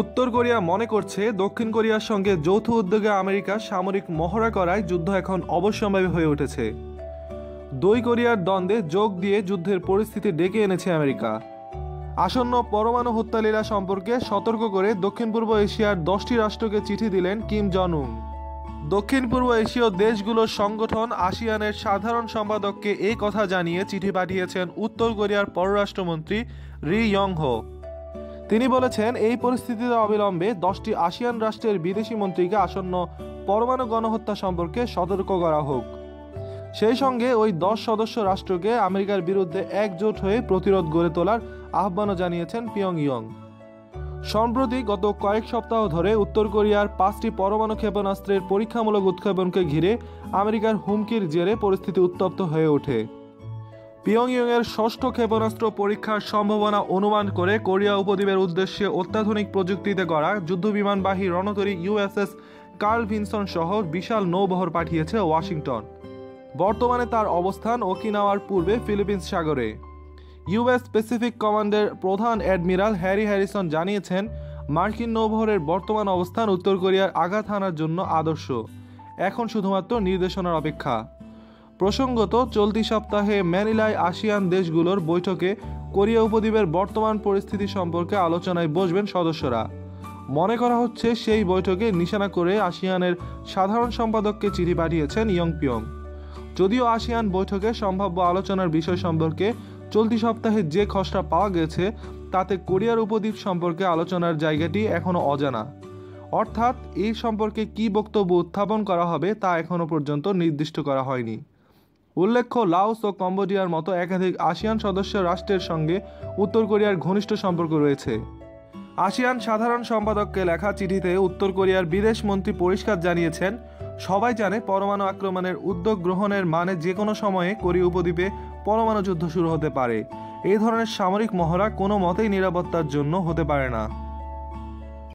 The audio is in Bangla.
উত্তর কোরিয়া মনে করছে দক্ষিণ কোরিয়ার সঙ্গে যৌথ উদ্যোগে আমেরিকা সামরিক মহড়া করায় যুদ্ধ এখন অবশ্যম্ভাবী হয়ে উঠেছে। দুই কোরিয়ার দ্বন্দ্বে যোগ দিয়ে যুদ্ধের পরিস্থিতি ডেকে এনেছে আমেরিকা। আসন্ন পরমাণু হত্যালীলা সম্পর্কে সতর্ক করে দক্ষিণ পূর্ব এশিয়ার দশটি রাষ্ট্রকে চিঠি দিলেন কিম জং উন দক্ষিণ পূর্ব এশীয় দেশগুলোর সংগঠন আসিয়ানের সাধারণ সম্পাদককে এই কথা জানিয়ে চিঠি পাঠিয়েছেন উত্তর কোরিয়ার পররাষ্ট্রমন্ত্রী রি ইয়ং হো তিনি বলেছেন, এই পরিস্থিতিতে অবিলম্বে দশটি আসিয়ান রাষ্ট্রের বিদেশি মন্ত্রীকে আসন্ন পরমাণু গণহত্যা সম্পর্কে সতর্ক করা হোক। সেই সঙ্গে ওই দশ সদস্য রাষ্ট্রকে আমেরিকার বিরুদ্ধে একজোট হয়ে প্রতিরোধ গড়ে তোলার আহ্বানও জানিয়েছেন পিয়ং ইয়ং সম্প্রতি গত কয়েক সপ্তাহ ধরে উত্তর কোরিয়ার পাঁচটি পরমাণু ক্ষেপণাস্ত্রের পরীক্ষামূলক উৎক্ষেপণকে ঘিরে আমেরিকার হুমকির জেরে পরিস্থিতি উত্তপ্ত হয়ে ওঠে। পিয়ংইয়ংয়ের ষষ্ঠ ক্ষেপণাস্ত্র পরীক্ষার সম্ভাবনা অনুমান করে কোরিয়া উপদ্বীপের উদ্দেশ্যে অত্যাধুনিক প্রযুক্তিতে করা যুদ্ধবিমানবাহী রণতরী ইউএসএস কার্ল ভিনসন সহ বিশাল নৌবহর পাঠিয়েছে ওয়াশিংটন। বর্তমানে তার অবস্থান ওকিনাওয়ার পূর্বে ফিলিপিন্স সাগরে। ইউএস প্যাসিফিক কমান্ডের প্রধান অ্যাডমিরাল হ্যারি হ্যারিসন জানিয়েছেন, মার্কিন নৌবহরের বর্তমান অবস্থান উত্তর কোরিয়ার আঘাত হানার জন্য আদর্শ। এখন শুধুমাত্র নির্দেশনার অপেক্ষা। প্রসঙ্গত, চলতি সপ্তাহে ম্যানিলায় আসিয়ান দেশগুলোর বৈঠকে কোরিয়া উপদ্বীপের বর্তমান পরিস্থিতি সম্পর্কে আলোচনায় বসবেন সদস্যরা। মনে করা হচ্ছে, সেই বৈঠকে নিশানা করে আসিয়ানের সাধারণ সম্পাদককে চিঠি পাঠিয়েছেন ইয়ং পিয়ং যদিও আসিয়ান বৈঠকে সম্ভাব্য আলোচনার বিষয় সম্পর্কে চলতি সপ্তাহে যে খসড়া পাওয়া গেছে, তাতে কোরিয়ার উপদ্বীপ সম্পর্কে আলোচনার জায়গাটি এখনও অজানা। অর্থাৎ, এই সম্পর্কে কী বক্তব্য উত্থাপন করা হবে তা এখনও পর্যন্ত নির্দিষ্ট করা হয়নি। উল্লেখ্য, লাওস ও কম্বোডিয়ার মতো একাধিক আসিয়ান সদস্য রাষ্ট্রের সঙ্গে উত্তর কোরিয়ার ঘনিষ্ঠ সম্পর্ক রয়েছে। আসিয়ান সাধারণ সম্পাদককে লেখা চিঠিতে উত্তর কোরিয়ার বিদেশ মন্ত্রী পরিষ্কার জানিয়েছেন, সবাই জানে পরমাণু আক্রমণের উদ্যোগ গ্রহণের মানে যে কোনো সময়ে কোরিয়া উপদ্বীপে পরমাণু যুদ্ধ শুরু হতে পারে। এই ধরনের সামরিক মহড়া কোনো মতেই নিরাপত্তার জন্য হতে পারে না।